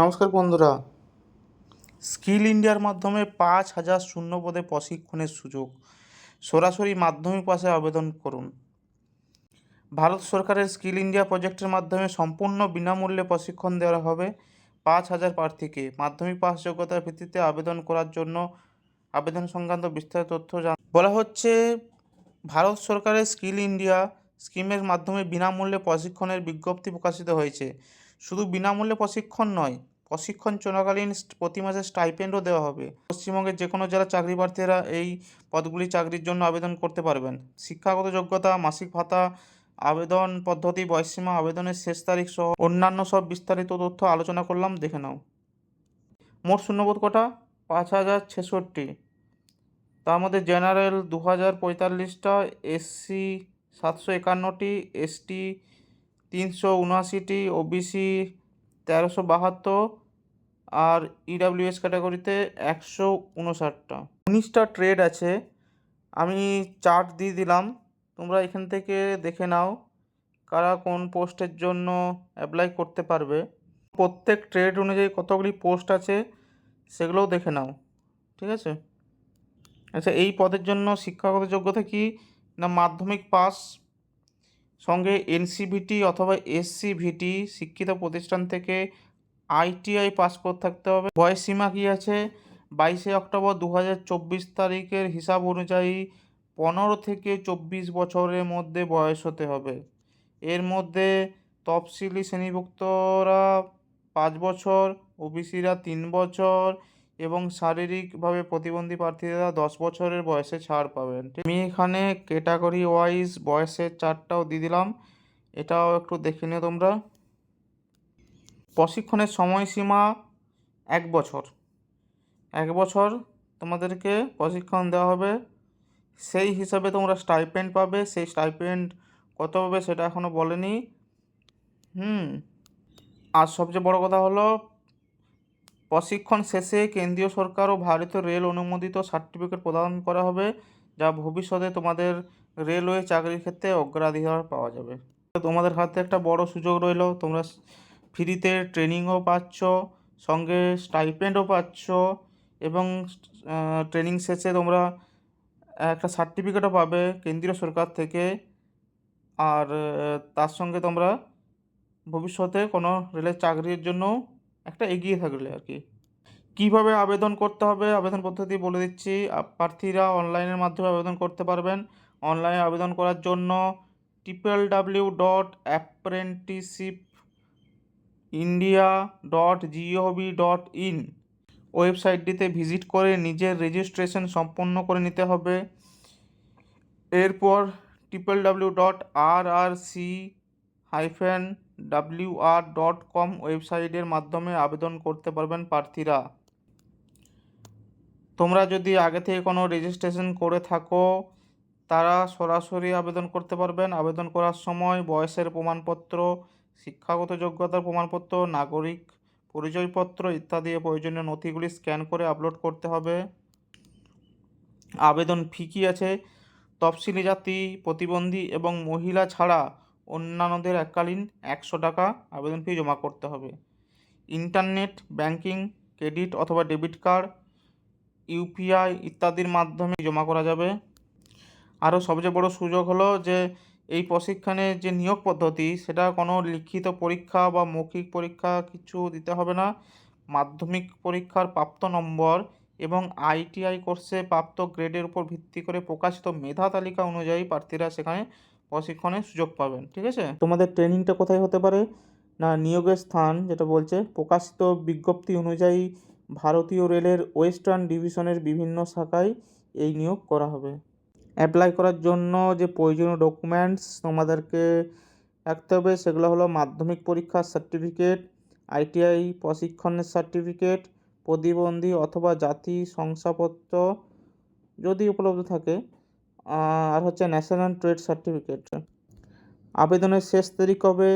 নমস্কার বন্ধুরা। স্কিল ইন্ডিয়ার মাধ্যমে পাঁচ হাজার শূন্য পদে প্রশিক্ষণের সুযোগ। সরাসরি মাধ্যমিক পাশে আবেদন করুন। ভারত সরকারের স্কিল ইন্ডিয়া প্রজেক্টের মাধ্যমে সম্পূর্ণ বিনামূল্যে প্রশিক্ষণ দেওয়া হবে পাঁচ হাজার প্রার্থীকে। মাধ্যমিক পাস যোগ্যতার ভিত্তিতে আবেদন করার জন্য আবেদন সংক্রান্ত বিস্তারিত তথ্য বলা হচ্ছে, ভারত সরকারের স্কিল ইন্ডিয়া স্কিমের মাধ্যমে বিনামূল্যে প্রশিক্ষণের বিজ্ঞপ্তি প্রকাশিত হয়েছে। শুধু বিনামূল্যে প্রশিক্ষণ নয় প্রশিক্ষণ চলাকালীন প্রতি মাসে স্টাইপেন্ডও দেওয়া হবে। পশ্চিমবঙ্গের যে কোনো জেলার চাকরি প্রার্থীরা এই পদগুলি চাকরির জন্য আবেদন করতে পারবেন। শিক্ষাগত যোগ্যতা, মাসিক ভাতা, আবেদন পদ্ধতি বয়সীমা আবেদনের শেষ তারিখ সহ অন্যান্য সব বিস্তারিত তথ্য আলোচনা করলাম, দেখে নাও। মোট শূন্যবোধ কটা? পাঁচ হাজার ছেষট্টি। তার মধ্যে জেনারেল দু হাজার পঁয়তাল্লিশটা এসসি সাতশো একান্নটি এসটি তিনশো উনআশিটি, ওবিসি তেরোশো বাহাত্তর আর ইডাব্লিউএস ক্যাটাগরিতে একশো উনষাটটা। উনিশটা ট্রেড আছে, আমি চার্ট দিয়ে দিলাম, তোমরা এখান থেকে দেখে নাও কারা কোন পোস্টের জন্য অ্যাপ্লাই করতে পারবে। প্রত্যেক ট্রেড অনুযায়ী কতগুলি পোস্ট আছে সেগুলোও দেখে নাও, ঠিক আছে? আচ্ছা এই পদের জন্য শিক্ষাগত যোগ্যতা কি না মাধ্যমিক পাস? সঙ্গে এনসিভিটি অথবা এসসিভিটি শিক্ষিত প্রতিষ্ঠান থেকে আইটিআই পাস করে থাকতে হবে। বয়স সীমা কী আছে? বাইশে অক্টোবর দু হাজার চব্বিশ তারিখের হিসাব অনুযায়ী পনেরো থেকে চব্বিশ বছরের মধ্যে বয়স হতে হবে। এর মধ্যে তফসিলি শ্রেণীভুক্তরা পাঁচ বছর, ওবিসিরা তিন বছর এবং শারীরিকভাবে প্রতিবন্ধী প্রার্থীরা দশ বছরের বয়সে ছাড় পাবেন। আমি এখানে ক্যাটাগরি ওয়াইজ বয়সের চারটাও দিয়ে দিলাম। এটাও একটু দেখে নিও তোমরা। প্রশিক্ষণের সময়সীমা এক বছর। এক বছর তোমাদেরকে প্রশিক্ষণ দেওয়া হবে। সেই হিসাবে তোমরা স্টাইপেন্ড পাবে। সেই স্টাইপেন্ড কত হবে সেটা এখনও বলেনি। হুম, আর সবচেয়ে বড় কথা হলো, প্রশিক্ষণ শেষে কেন্দ্রীয় সরকার ও ভারতীয় রেল অনুমোদিত সার্টিফিকেট প্রদান করা হবে, যা ভবিষ্যতে তোমাদের রেলওয়ে চাকরির ক্ষেত্রে অগ্রাধিকার পাওয়া যাবে। তোমাদের হাতে একটা বড় সুযোগ রইল, তোমরা ফ্রিতে ট্রেনিংও পাচ্ছ, সঙ্গে স্টাইপেন্ডও পাচ্ছ এবং ট্রেনিং শেষে তোমরা একটা সার্টিফিকেটও পাবে কেন্দ্রীয় সরকার থেকে। আর তার সঙ্গে তোমরা ভবিষ্যতে কোনো রেলের চাকরির জন্য একটা এগিয়ে থাকলে আর কি। কীভাবে আবেদন করতে হবে? আবেদন পদ্ধতি বলে দিচ্ছি। প্রার্থীরা অনলাইনের মাধ্যমে আবেদন করতে পারবেন। অনলাইনে আবেদন করার জন্য triple W dot apprenticeship India dot GOV dot in ওয়েবসাইটটিতে visit করে নিজের রেজিস্ট্রেশন সম্পন্ন করে নিতে হবে। এরপর triple W dot R R C hyphen W R dot com ওয়েবসাইটের মাধ্যমে আবেদন করতে পারবেন প্রার্থীরা। তোমরা যদি আগে থেকে কোনো রেজিস্ট্রেশন করে থাকো, তারা সরাসরি আবেদন করতে পারবেন। আবেদন করার সময় বয়সের প্রমাণপত্র শিক্ষাগত যোগ্যতার প্রমাণপত্র, নাগরিক পরিচয়পত্র ইত্যাদি প্রয়োজনীয় নথিগুলি স্ক্যান করে আপলোড করতে হবে। আবেদন ফি কী আছে। তফসিলি জাতি, প্রতিবন্ধী এবং মহিলা ছাড়া অন্যান্যদের এককালীন একশো টাকা আবেদন ফি জমা করতে হবে। ইন্টারনেট ব্যাংকিং, ক্রেডিট অথবা ডেবিট কার্ড ইউপিআই ইত্যাদির মাধ্যমে জমা করা যাবে। আরও সবচেয়ে বড় সুযোগ হলো যে এই প্রশিক্ষণের যে নিয়োগ পদ্ধতি, সেটা কোনো লিখিত পরীক্ষা বা মৌখিক পরীক্ষা কিছু দিতে হবে না। মাধ্যমিক পরীক্ষার প্রাপ্ত নম্বর এবং আইটিআই কোর্সে প্রাপ্ত গ্রেডের উপর ভিত্তি করে প্রকাশিত মেধা তালিকা অনুযায়ী প্রার্থীরা সেখানে প্রশিক্ষণের সুযোগ পাবেন, ঠিক আছে? তোমাদের ট্রেনিংটা কোথায় হতে পারে? না, নিয়োগের স্থান যেটা বলছে, প্রকাশিত বিজ্ঞপ্তি অনুযায়ী ভারতীয় রেলের ওয়েস্টার্ন ডিভিশনের বিভিন্ন শাখায় এই নিয়োগ করা হবে। অ্যাপ্লাই করার জন্য যে প্রয়োজনীয় ডকুমেন্টস তোমাদেরকে রাখতে হবে, সেগুলো হলো মাধ্যমিক পরীক্ষার সার্টিফিকেট আইটিআই প্রশিক্ষণের সার্টিফিকেট প্রতিবন্ধী অথবা জাতি শংসাপত্র যদি উপলব্ধ থাকে আর হচ্ছে ন্যাশনাল ট্রেড সার্টিফিকেট আবেদনের শেষ তারিখ হবে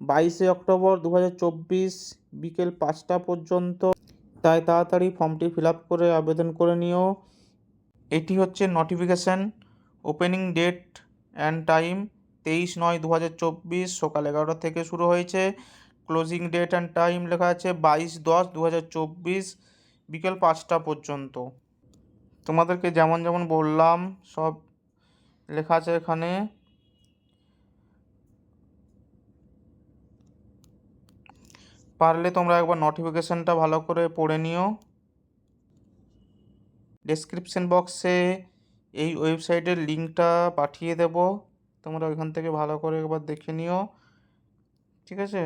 বাইশে অক্টোবর দু হাজার চব্বিশ বিকেল পাঁচটা পর্যন্ত। তাই তাড়াতাড়ি ফর্মটি ফিল আপ করে আবেদন করে নিও। এটি হচ্ছে notification opening date and time তেইশ নয় দু হাজার চব্বিশ সকাল এগারোটা থেকে শুরু হয়েছে। ক্লোজিং ডেট অ্যান্ড টাইম লেখা আছে বাইশ দশ দু হাজার চব্বিশ বিকেল পাঁচটা পর্যন্ত। তোমাদেরকে যেমন যেমন বললাম, সব লেখা আছে এখানে। পারলে তোমরা একবার নোটিফিকেশানটা ভালো করে পড়ে নিও। ডেসক্রিপশন বক্সে এই ওয়েবসাইটের লিঙ্কটা পাঠিয়ে দেব। তোমরা ওইখান থেকে ভালো করে একবার দেখে নিও। ঠিক আছে?